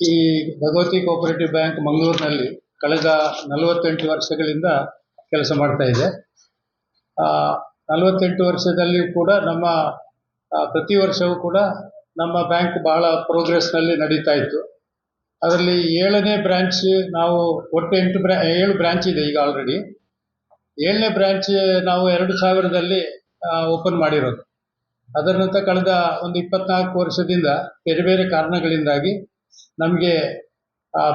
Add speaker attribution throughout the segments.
Speaker 1: ಈ Bhagavati cooperative bank ಮಂಗಳೂರಿನಲ್ಲಿ ಕಳೆದ ನಲವತ್ತೆಂಟು ವರ್ಷಗಳಿಂದ ಕೆಲಸ ಮಾಡ್ತಾ ಇದೆ. ನಲವತ್ತೆಂಟು ವರ್ಷದಲ್ಲಿ ಕೂಡ ನಮ್ಮ ಪ್ರತಿ ವರ್ಷವೂ ಕೂಡ ನಮ್ಮ ಬ್ಯಾಂಕ್ ಬಹಳ ಪ್ರೋಗ್ರೆಸ್ನಲ್ಲಿ ನಡೀತಾ ಇತ್ತು. ಅದರಲ್ಲಿ ಏಳನೇ ಬ್ರಾಂಚ್ ನಾವು ಒಟ್ಟು ಎಂಟು ಬ್ರಾ, ಏಳು ಬ್ರಾಂಚ್ ಇದೆ ಈಗ ಆಲ್ರೆಡಿ. ಏಳನೇ ಬ್ರಾಂಚ್ ನಾವು ಎರಡು ಸಾವಿರದಲ್ಲಿ ಓಪನ್ ಮಾಡಿರೋದು. ಅದರ ನಂತರ ಕಳೆದ ಒಂದು ಇಪ್ಪತ್ನಾಲ್ಕು ವರ್ಷದಿಂದ ಬೇರೆ ಬೇರೆ ಕಾರಣಗಳಿಂದಾಗಿ ನಮಗೆ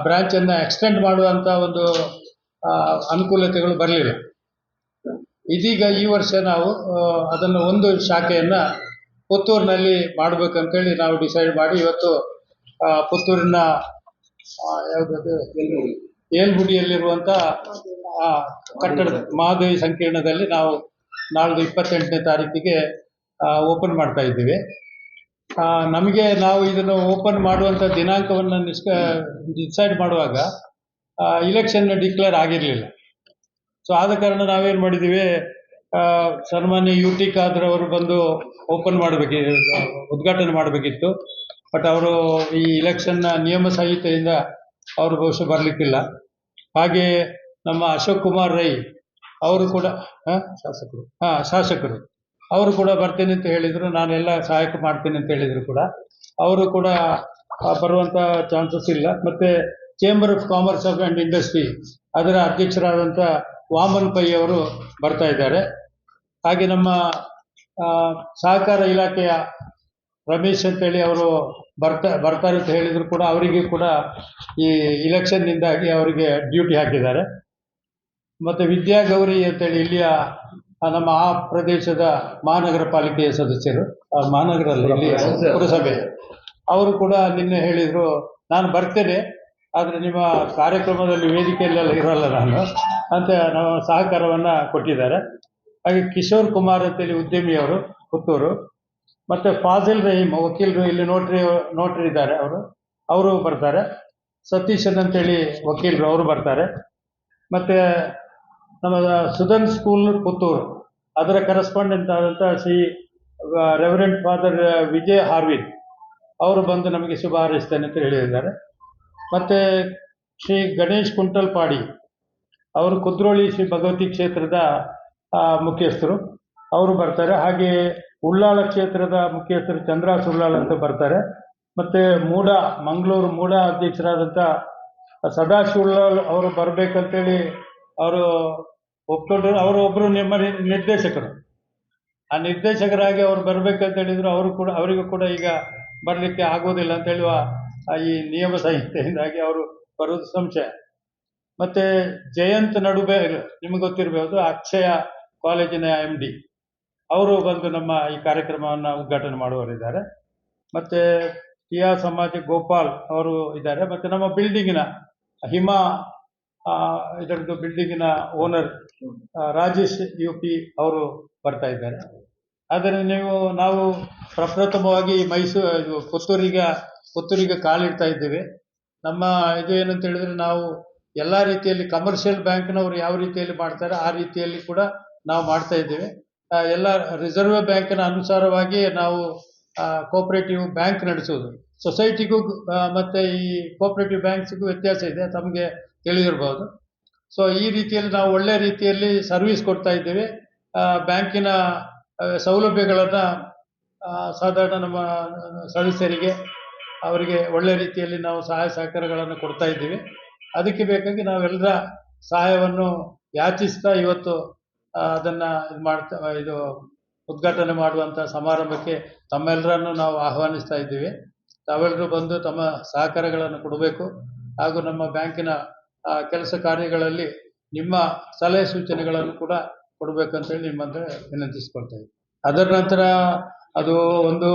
Speaker 1: ಬ್ರಾಂಚನ್ನು ಎಕ್ಸ್ಟೆಂಡ್ ಮಾಡುವಂಥ ಒಂದು ಅನುಕೂಲತೆಗಳು ಬರಲಿಲ್ಲ. ಇದೀಗ ಈ ವರ್ಷ ನಾವು ಅದನ್ನು ಒಂದು ಶಾಖೆಯನ್ನು ಪುತ್ತೂರಿನಲ್ಲಿ ಮಾಡಬೇಕಂತೇಳಿ ನಾವು ಡಿಸೈಡ್ ಮಾಡಿ ಇವತ್ತು ಪುತ್ತೂರಿನ ಯಾವುದದು? ಏಲ್ಗುಡಿಯಲ್ಲಿರುವಂಥ ಕಟ್ಟಡದ ಮಹಾದೇವಿ ಸಂಕೀರ್ಣದಲ್ಲಿ ನಾವು ನಾಳ್ದು ಇಪ್ಪತ್ತೆಂಟನೇ ತಾರೀಕಿಗೆ ಓಪನ್ ಮಾಡ್ತಾ ಇದ್ದೀವಿ. ನಮಗೆ ನಾವು ಇದನ್ನು ಓಪನ್ ಮಾಡುವಂಥ ದಿನಾಂಕವನ್ನು ನಿಷ್ಕ ಡಿಸೈಡ್ ಮಾಡುವಾಗ ಇಲೆಕ್ಷನ್ ಡಿಕ್ಲೇರ್ ಆಗಿರಲಿಲ್ಲ. ಸೊ ಆದ ಕಾರಣ ನಾವೇನು ಮಾಡಿದ್ದೀವಿ ಸನ್ಮಾನ್ಯ ಯು ಟಿ ಖಾದರ್ ಅವರು ಬಂದು ಓಪನ್ ಮಾಡಬೇಕಿ ಉದ್ಘಾಟನೆ ಮಾಡಬೇಕಿತ್ತು. ಬಟ್ ಅವರು ಈ ಇಲೆಕ್ಷನ್ನ ನಿಯಮ ಸಂಹಿತೆಯಿಂದ ಅವರು ಬಹುಶಃ ಬರಲಿಕ್ಕಿಲ್ಲ. ಹಾಗೆ ನಮ್ಮ ಅಶೋಕ್ ಕುಮಾರ್ ರೈ ಅವರು ಕೂಡ ಹಾಂ? ಶಾಸಕರು. ಹಾಂ ಶಾಸಕರು. ಅವರು ಕೂಡ ಬರ್ತೀನಿ ಅಂತ ಹೇಳಿದರು. ನಾನೆಲ್ಲ ಸಹಾಯಕ ಮಾಡ್ತೀನಿ ಅಂತ ಹೇಳಿದರು ಕೂಡ. ಅವರು ಕೂಡ ಬರುವಂತ ಚಾನ್ಸಸ್ ಇಲ್ಲ. ಮತ್ತು chamber of commerce of and industry ಅದರ ಅಧ್ಯಕ್ಷರಾದಂಥ ವಾಮನ್ ಪೈ ಅವರು ಬರ್ತಾ ಇದ್ದಾರೆ. ಹಾಗೆ ನಮ್ಮ ಸಹಕಾರ ಇಲಾಖೆಯ ರಮೇಶ್ ಅಂತೇಳಿ ಅವರು ಬರ್ತಾ, ಬರ್ತಾರೆ ಅಂತ ಹೇಳಿದ್ರು ಕೂಡ ಅವರಿಗೆ ಕೂಡ ಈ ಇಲೆಕ್ಷನ್ನಿಂದಾಗಿ ಅವರಿಗೆ ಡ್ಯೂಟಿ ಹಾಕಿದ್ದಾರೆ. ಮತ್ತು ವಿದ್ಯಾಗೌರಿ ಅಂತೇಳಿ ಇಲ್ಲಿಯ ನಮ್ಮ ಆ ಪ್ರದೇಶದ ಮಹಾನಗರ ಪಾಲಿಕೆಯ ಸದಸ್ಯರು ಆ, ಮಹಾನಗರ ಅಲ್ಲ ಇಲ್ಲಿ ಪುರಸಭೆ. ಅವರು ಕೂಡ ನಿನ್ನೆ ಹೇಳಿದರು ನಾನು ಬರ್ತೇನೆ ಆದರೆ ನಿಮ್ಮ ಕಾರ್ಯಕ್ರಮದಲ್ಲಿ ವೇದಿಕೆಯಲ್ಲೆಲ್ಲ ಇರಲ್ಲ ನಾನು ಅಂತ ನಾವು ಸಹಕಾರವನ್ನು ಕೊಟ್ಟಿದ್ದಾರೆ. ಹಾಗೆ ಕಿಶೋರ್ ಕುಮಾರ್ ಅಂತೇಳಿ ಉದ್ಯಮಿಯವರು ಪುತ್ತೂರು. ಮತ್ತು ಫಾಜಿಲ್ ರಹೀಮ್ ವಕೀಲರು ಇಲ್ಲಿ ನೋಟ್ರಿ ನೋಟ್ರಿ ಇದ್ದಾರೆ ಅವರು ಅವರು ಬರ್ತಾರೆ. ಸತೀಶನ್ ಅಂತೇಳಿ ವಕೀಲರು ಅವರು ಬರ್ತಾರೆ. ಮತ್ತು ನಮ್ಮ ಸುಧನ್ ಸ್ಕೂಲ್ ಪುತ್ತೂರು. ಅದರ ಕರೆಸ್ಪಾಂಡೆಂಟ್ ಆದಂಥ ಶ್ರೀ ರೆವರೆಂಟ್ ಫಾದರ್ ವಿಜಯ್ ಹಾರ್ವಿನ್ ಅವರು ಬಂದು ನಮಗೆ ಶುಭ ಹಾರೈಸ್ತೇನೆ ಅಂತ ಹೇಳಿದ್ದಾರೆ. ಮತ್ತು ಶ್ರೀ ಗಣೇಶ್ ಕುಂಟಲ್ಪಾಡಿ ಅವರು ಕುದ್ರೋಳಿ ಶ್ರೀ ಭಗವತಿ ಕ್ಷೇತ್ರದ ಮುಖ್ಯಸ್ಥರು. ಅವರು ಬರ್ತಾರೆ. ಹಾಗೆ ಉಳ್ಳಾಳ ಕ್ಷೇತ್ರದ ಮುಖ್ಯಸ್ಥರು ಚಂದ್ರಾಸ್ ಉಳ್ಳಾಳ ಅಂತ ಬರ್ತಾರೆ. ಮತ್ತು ಮೂಡ, ಮಂಗಳೂರು ಮೂಡ ಅಧ್ಯಕ್ಷರಾದಂಥ ಸದಾಶಿವ ಅವರು ಬರಬೇಕಂತೇಳಿ ಅವರು ಒಪ್ಕೊಂಡ್ರು, ಅವರು ಒಬ್ಬರು ನಿಮ್ಮ ನಿರ್ದೇಶಕರು. ಆ ನಿರ್ದೇಶಕರಾಗಿ ಅವರು ಬರಬೇಕಂತ ಹೇಳಿದ್ರು, ಅವರು ಕೂಡ, ಅವರಿಗೂ ಕೂಡ ಈಗ ಬರಲಿಕ್ಕೆ ಆಗೋದಿಲ್ಲ ಅಂತ ಹೇಳುವ ಈ ನಿಯಮ ಸಂಹಿತೆಯಿಂದಾಗಿ ಅವರು ಬರೋದು ಸಂಶಯ. ಮತ್ತೆ ಜಯಂತ್ ನಡುಬೆ ನಿಮಗೆ ಗೊತ್ತಿರಬಹುದು ಅಕ್ಷಯ ಕಾಲೇಜಿನ ಎಂ ಡಿ ಅವರು ಬಂದು ನಮ್ಮ ಈ ಕಾರ್ಯಕ್ರಮವನ್ನು ಉದ್ಘಾಟನೆ ಮಾಡುವವರಿದ್ದಾರೆ. ಮತ್ತೆ ಟಿಯಾ ಸಮಾಜ ಗೋಪಾಲ್ ಅವರು ಇದ್ದಾರೆ. ಮತ್ತೆ ನಮ್ಮ ಬಿಲ್ಡಿಂಗಿನ ಹಿಮಾ ಇದರದ್ದು ಬಿಲ್ಡಿಂಗಿನ ಓನರ್ ರಾಜೇಶ್ ಯು ಪಿ ಅವರು ಬರ್ತಾ ಇದ್ದಾರೆ. ಆದರೆ ನೀವು, ನಾವು ಪ್ರಪ್ರಥಮವಾಗಿ ಮೈಸೂರು ಪುತ್ತೂರಿಗೆ ಪುತ್ತೂರಿಗೆ ಕಾಲಿಡ್ತಾ ಇದ್ದೇವೆ. ನಮ್ಮ ಇದು ಏನಂತ ಹೇಳಿದ್ರೆ ನಾವು ಎಲ್ಲ ರೀತಿಯಲ್ಲಿ ಕಮರ್ಷಿಯಲ್ ಬ್ಯಾಂಕ್ನವರು ಯಾವ ರೀತಿಯಲ್ಲಿ ಮಾಡ್ತಾರೆ, ಆ ರೀತಿಯಲ್ಲಿ ಕೂಡ ನಾವು ಮಾಡ್ತಾ ಇದ್ದೇವೆ. ಎಲ್ಲ ರಿಸರ್ವ್ ಬ್ಯಾಂಕಿನ ಅನುಸಾರವಾಗಿ ನಾವು ಕೋಪರೇಟಿವ್ ಬ್ಯಾಂಕ್ ನಡೆಸೋದು. ಸೊಸೈಟಿಗೂ ಮತ್ತೆ ಈ ಕೋಪರೇಟಿವ್ ಬ್ಯಾಂಕ್ಸ್ಗೂ ವ್ಯತ್ಯಾಸ ಇದೆ. ತಮಗೆ ತಿಳಿದಿರ್ಬೋದು. ಸೊ ಈ ರೀತಿಯಲ್ಲಿ ನಾವು ಒಳ್ಳೆ ರೀತಿಯಲ್ಲಿ ಸರ್ವಿಸ್ ಕೊಡ್ತಾ ಇದ್ದೇವೆ. ಬ್ಯಾಂಕಿನ ಸೌಲಭ್ಯಗಳನ್ನು ಸಾಧಾರಣ ನಮ್ಮ, ಸದಸ್ಯರಿಗೆ, ಅವರಿಗೆ ಒಳ್ಳೆ ರೀತಿಯಲ್ಲಿ ನಾವು ಸಹಾಯ ಸಹಕಾರಗಳನ್ನು ಕೊಡ್ತಾ ಇದ್ದೀವಿ. ಅದಕ್ಕೆ ಬೇಕಾಗಿ ನಾವೆಲ್ಲರ ಸಹಾಯವನ್ನು ಯಾಚಿಸ್ತಾ ಇವತ್ತು ಅದನ್ನು ಇದು ಮಾಡ್ತಾ, ಇದು ಉದ್ಘಾಟನೆ ಮಾಡುವಂಥ ಸಮಾರಂಭಕ್ಕೆ ತಮ್ಮೆಲ್ಲರನ್ನು ನಾವು ಆಹ್ವಾನಿಸ್ತಾ ಇದ್ದೀವಿ. ತಾವೆಲ್ಲರೂ ಬಂದು ತಮ್ಮ ಸಹಕಾರಗಳನ್ನು ಕೊಡಬೇಕು. ಹಾಗೂ ನಮ್ಮ ಬ್ಯಾಂಕಿನ ಕೆಲಸ ಕಾರ್ಯಗಳಲ್ಲಿ ನಿಮ್ಮ ಸಲಹೆ ಸೂಚನೆಗಳನ್ನು ಕೂಡ ಕೊಡಬೇಕಂತೇಳಿ ನಿಮ್ಮಂದ್ರೆ ವಿನಂತಿಸ್ಕೊಳ್ತಾ ಇದ್ದೀನಿ ಅದರ ನಂತರ ಅದು ಒಂದು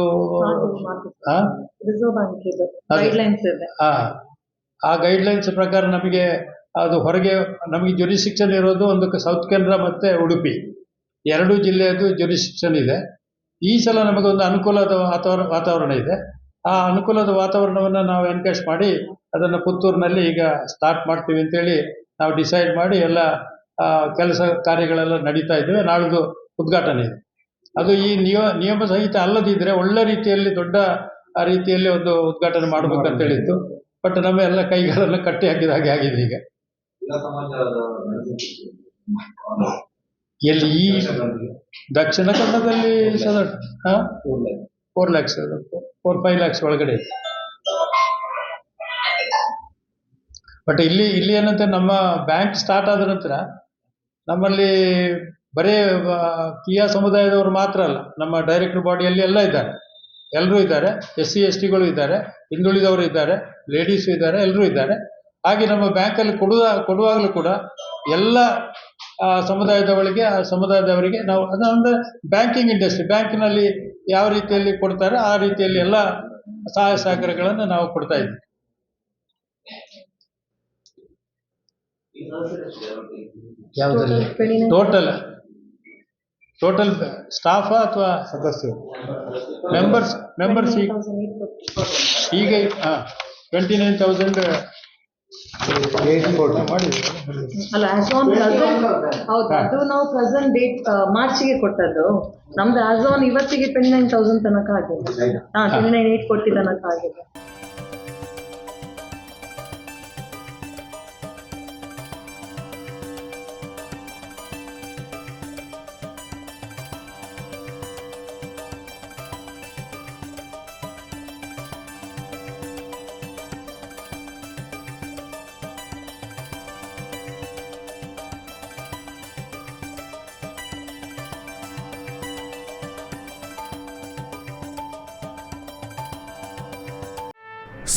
Speaker 1: ಆ?
Speaker 2: ಗೈಡ್ಲೈನ್ಸ್
Speaker 1: ಗೈಡ್ ಲೈನ್ಸ್ ಪ್ರಕಾರ ನಮಗೆ ಅದು ಹೊರಗೆ ನಮಗೆ ಜುರಿಸಿಕ್ಷನ್ ಇರೋದು ಒಂದು ಸೌತ್ ಕೆನರಾ ಮತ್ತೆ ಉಡುಪಿ ಎರಡು ಜಿಲ್ಲೆಯದು ಜುರಿಸಿಕ್ಷನ್ ಇದೆ. ಈ ಸಲ ನಮಗೊಂದು ಅನುಕೂಲದ ವಾತಾವರಣ ವಾತಾವರಣ ಇದೆ. ಆ ಅನುಕೂಲದ ವಾತಾವರಣವನ್ನು ನಾವು ಎನ್ಕರೇಜ್ ಮಾಡಿ ಅದನ್ನು ಪುತ್ತೂರಿನಲ್ಲಿ ಈಗ ಸ್ಟಾರ್ಟ್ ಮಾಡ್ತೀವಿ ಅಂತೇಳಿ ನಾವು ಡಿಸೈಡ್ ಮಾಡಿ ಎಲ್ಲ ಕೆಲಸ ಕಾರ್ಯಗಳೆಲ್ಲ ನಡೀತಾ ಇದ್ದೇವೆ. ನಾಳಿದ್ದು ಉದ್ಘಾಟನೆ ಇದೆ. ಅದು ಈ ನಿಯಮ ನಿಯಮ ಸಹಿತ ಅಲ್ಲದಿದ್ದರೆ ಒಳ್ಳೆ ರೀತಿಯಲ್ಲಿ ದೊಡ್ಡ ಆ ರೀತಿಯಲ್ಲಿ ಒಂದು ಉದ್ಘಾಟನೆ ಮಾಡಬೇಕಂತ ಹೇಳಿತ್ತು ಬಟ್ ನಮ್ಮ ಎಲ್ಲ ಕೈಗಳನ್ನು ಕಟ್ಟಿ ಹಾಕಿದ ಹಾಗೆ ಆಗಿದೆ ಈಗ.
Speaker 2: ಎಲ್ಲ
Speaker 1: ಈ ದಕ್ಷಿಣ ಕನ್ನಡದಲ್ಲಿ ಸದಾ ಹಾಂ? Four lakhs four five lakhs ಒಳಗಡೆ ಬಟ್ ಇಲ್ಲಿ ಇಲ್ಲಿ ಏನಂತ ನಮ್ಮ ಬ್ಯಾಂಕ್ ಸ್ಟಾರ್ಟ್ ಆದ ನಂತರ ನಮ್ಮಲ್ಲಿ ಬರೇ ಕಿಯಾ ಸಮುದಾಯದವರು ಮಾತ್ರ ಅಲ್ಲ ನಮ್ಮ ಡೈರೆಕ್ಟರ್ ಬಾಡಿಯಲ್ಲಿ ಎಲ್ಲ ಇದ್ದಾರೆ. ಎಲ್ಲರೂ ಇದ್ದಾರೆ ಎಸ್ ಸಿ ಎಸ್ ಟಿಗಳು ಇದ್ದಾರೆ ಹಿಂದುಳಿದವರು ಇದ್ದಾರೆ ಲೇಡೀಸು ಇದ್ದಾರೆ ಎಲ್ಲರೂ ಇದ್ದಾರೆ. ಹಾಗೆ ನಮ್ಮ ಬ್ಯಾಂಕಲ್ಲಿ ಕೊಡುವ ಕೊಡುವಾಗಲೂ ಕೂಡ ಎಲ್ಲ ಆ, ಸಮುದಾಯದವರಿಗೆ ಆ ಸಮುದಾಯದವರಿಗೆ ನಾವು ಅದೊಂದು ಬ್ಯಾಂಕಿಂಗ್ ಇಂಡಸ್ಟ್ರಿ ಬ್ಯಾಂಕಿನಲ್ಲಿ ಯಾವ ರೀತಿಯಲ್ಲಿ ಕೊಡ್ತಾರೆ ಆ ರೀತಿಯಲ್ಲಿ ಎಲ್ಲ ಸಹಾಯ ಸಹಕಾರಗಳನ್ನು ನಾವು ಕೊಡ್ತಾ ಇದ್ದೀವಿ. ಯಾವುದರಲ್ಲಿ? ಟೋಟಲ್ ಟೋಟಲ್ ಸ್ಟಾಫಾ ಅಥವಾ ಸದಸ್ಯರು? ಮೆಂಬರ್ಸ್ ಮೆಂಬರ್ಸ್ ಈಗ ಈಗ ಹಾಂ ಟ್ವೆಂಟಿ ನೈನ್ ತೌಸಂಡ್
Speaker 3: ಅಲ್ಲ ಆಸ್ ಆನ್ ಪ್ರೆಸೆಂಟ್ ಹೌದು ಅದು ನಾವು ಪ್ರೆಸೆಂಟ್ ಡೇಟ್ ಮಾರ್ಚ್ಗೆ ಕೊಟ್ಟದ್ದು. ನಮ್ದು ಆಸ್ ಆನ್ ಇವತ್ತಿಗೆ ಟ್ವೆಂಟಿ ನೈನ್ ತೌಸಂಡ್ ತನಕ ಆಗಿದೆ. ಹಾ ಟ್ವೆಂಟಿ ನೈನ್ ಏಟ್ ಕೊಟ್ಟಿ ತನಕ ಆಗಿದೆ.